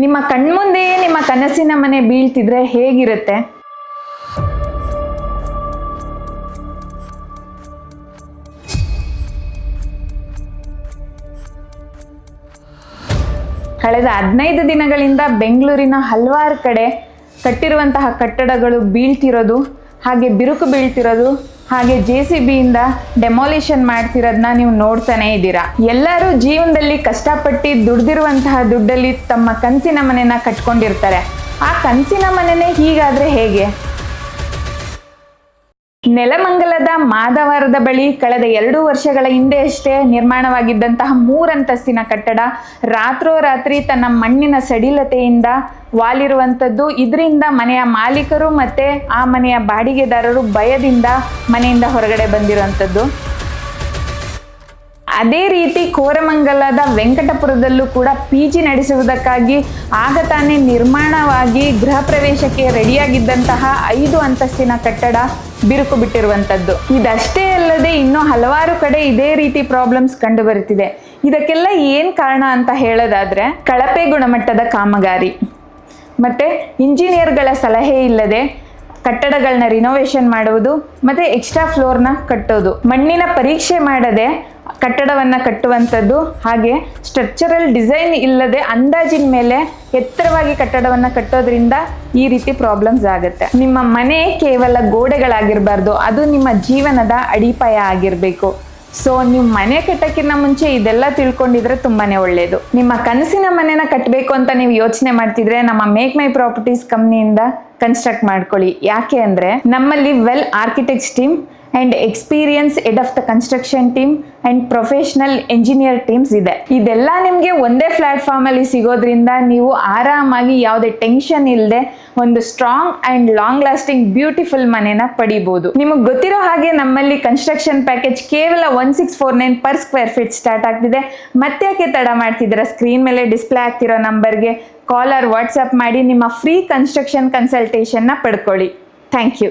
ನಿಮ್ಮ ಕಣ್ಮುಂದೆಯೇ ನಿಮ್ಮ ಕನಸಿನ ಮನೆ ಬೀಳ್ತಿದ್ರೆ ಹೇಗಿರುತ್ತೆ? ಕಳೆದ ಹದಿನೈದು ದಿನಗಳಿಂದ ಬೆಂಗಳೂರಿನ ಹಲವಾರು ಕಡೆ ಕಟ್ಟಿರುವಂತಹ ಕಟ್ಟಡಗಳು ಬೀಳ್ತಿರೋದು ಹಾಗೆ ಬಿರುಕು ಬೀಳ್ತಿರೋದು, ಹಾಗೆ ಜೆ ಸಿ ಬಿಯಿಂದ ಡೆಮಾಲಿಷನ್ ಮಾಡ್ತಿರೋದನ್ನ ನೀವು ನೋಡ್ತಾನೆ ಇದ್ದೀರಾ. ಎಲ್ಲರೂ ಜೀವನದಲ್ಲಿ ಕಷ್ಟಪಟ್ಟು ದುಡ್ದಿರುವಂತಹ ದುಡ್ಡಲ್ಲಿ ತಮ್ಮ ಕನಸಿನ ಮನೆನ ಕಟ್ಕೊಂಡಿರ್ತಾರೆ. ಆ ಕನಸಿನ ಮನೆನೇ ಹೀಗಾದರೆ ಹೇಗೆ? ನೆಲಮಂಗಲದ ಮಾದವಾರದ ಬಳಿ ಕಳೆದ ಎರಡು ವರ್ಷಗಳ ಹಿಂದೆಯಷ್ಟೇ ನಿರ್ಮಾಣವಾಗಿದ್ದಂತಹ ಮೂರಂತಸ್ತಿನ ಕಟ್ಟಡ ರಾತ್ರೋರಾತ್ರಿ ತನ್ನ ಮಣ್ಣಿನ ಸಡಿಲತೆಯಿಂದ ವಾಲಿರುವಂಥದ್ದು. ಇದರಿಂದ ಮನೆಯ ಮಾಲೀಕರು ಮತ್ತು ಆ ಮನೆಯ ಬಾಡಿಗೆದಾರರು ಭಯದಿಂದ ಮನೆಯಿಂದ ಹೊರಗಡೆ ಬಂದಿರುವಂಥದ್ದು. ಅದೇ ರೀತಿ ಕೋರಮಂಗಲದ ವೆಂಕಟಪುರದಲ್ಲೂ ಕೂಡ ಪಿ ಜಿ ನಡೆಸುವುದಕ್ಕಾಗಿ ಆಗ ತಾನೇ ನಿರ್ಮಾಣವಾಗಿ ಗೃಹ ಪ್ರವೇಶಕ್ಕೆ ರೆಡಿಯಾಗಿದ್ದಂತಹ ಐದು ಅಂತಸ್ತಿನ ಕಟ್ಟಡ ಬಿರುಕು ಬಿಟ್ಟಿರುವಂಥದ್ದು ಇದಷ್ಟೇ ಅಲ್ಲದೆ ಇನ್ನೂ ಹಲವಾರು ಕಡೆ ಇದೇ ರೀತಿ ಪ್ರಾಬ್ಲಮ್ಸ್ ಕಂಡು ಬರುತ್ತಿದೆ ಇದಕ್ಕೆಲ್ಲ ಏನು ಕಾರಣ ಅಂತ ಹೇಳೋದಾದ್ರೆ ಕಳಪೆ ಗುಣಮಟ್ಟದ ಕಾಮಗಾರಿ. ಮತ್ತು ಇಂಜಿನಿಯರ್ಗಳ ಸಲಹೆ ಇಲ್ಲದೆ ಕಟ್ಟಡಗಳನ್ನ ರಿನೋವೇಷನ್ ಮಾಡುವುದು, ಮತ್ತು ಎಕ್ಸ್ಟ್ರಾ ಫ್ಲೋರ್ನ ಕಟ್ಟೋದು. ಮಣ್ಣಿನ ಪರೀಕ್ಷೆ ಮಾಡದೆ ಕಟ್ಟಡವನ್ನು ಕಟ್ಟುವಂಥದ್ದು. ಹಾಗೆ ಸ್ಟ್ರಕ್ಚರಲ್ ಡಿಸೈನ್ ಇಲ್ಲದೆ ಅಂದಾಜಿನ ಮೇಲೆ ಎತ್ತರವಾಗಿ ಕಟ್ಟಡವನ್ನು ಕಟ್ಟೋದ್ರಿಂದ ಈ ರೀತಿ ಪ್ರಾಬ್ಲಮ್ಸ್ ಆಗುತ್ತೆ. ನಿಮ್ಮ ಮನೆ ಕೇವಲ ಗೋಡೆಗಳಾಗಿರಬಾರ್ದು, ಅದು ನಿಮ್ಮ ಜೀವನದ ಅಡಿಪಾಯ ಆಗಿರಬೇಕು. ಸೊ ನೀವು ಮನೆ ಕಟ್ಟೋಕ್ಕಿಂತ ಮುಂಚೆ ಇದೆಲ್ಲ ತಿಳ್ಕೊಂಡಿದ್ರೆ ತುಂಬಾನೇ ಒಳ್ಳೆಯದು ನಿಮ್ಮ ಕನಸಿನ ಮನೆನ ಕಟ್ಟಬೇಕು ಅಂತ ನೀವು ಯೋಚನೆ ಮಾಡ್ತಿದ್ರೆ ನಮ್ಮ ಮೇಕ್ ಮೈ ಪ್ರಾಪರ್ಟೀಸ್ ಕಂಪ್ನಿಯಿಂದ ಕನ್ಸ್ಟ್ರಕ್ಟ್ ಮಾಡ್ಕೊಳ್ಳಿ. ಯಾಕೆ ಅಂದರೆ ನಮ್ಮಲ್ಲಿ well architects team and experienced of the construction team and professional engineer teams ಇದೆ. ಇದೆಲ್ಲ ನಿಮಗೆ ಒಂದೇ ಪ್ಲಾಟ್ಫಾರ್ಮಲ್ಲಿ ಸಿಗೋದ್ರಿಂದ ನೀವು ಆರಾಮಾಗಿ ಯಾವುದೇ ಟೆನ್ಷನ್ ಇಲ್ಲದೆ ಒಂದು strong and long lasting beautiful ಮನೆನ ಪಡಿಬೋದು. ನಿಮಗೆ ಗೊತ್ತಿರೋ ಹಾಗೆ ನಮ್ಮಲ್ಲಿ ಕನ್ಸ್ಟ್ರಕ್ಷನ್ ಪ್ಯಾಕೇಜ್ ಕೇವಲ one six four nine per square feet start ಆಗ್ತಿದೆ. ಮತ್ತೆ ಯಾಕೆ ತಡ ಮಾಡ್ತಿದ್ದೀರಾ? ಸ್ಕ್ರೀನ್ ಮೇಲೆ ಡಿಸ್ಪ್ಲೇ ಆಗ್ತಿರೋ ನಂಬರ್ಗೆ ಕಾಲ್ ಆರ್ ವಾಟ್ಸಪ್ ಮಾಡಿ ನಿಮ್ಮ ಫ್ರೀ ಕನ್ಸ್ಟ್ರಕ್ಷನ್ ಕನ್ಸಲ್ಟೇಷನ್ನ ಪಡ್ಕೊಳ್ಳಿ. Thank you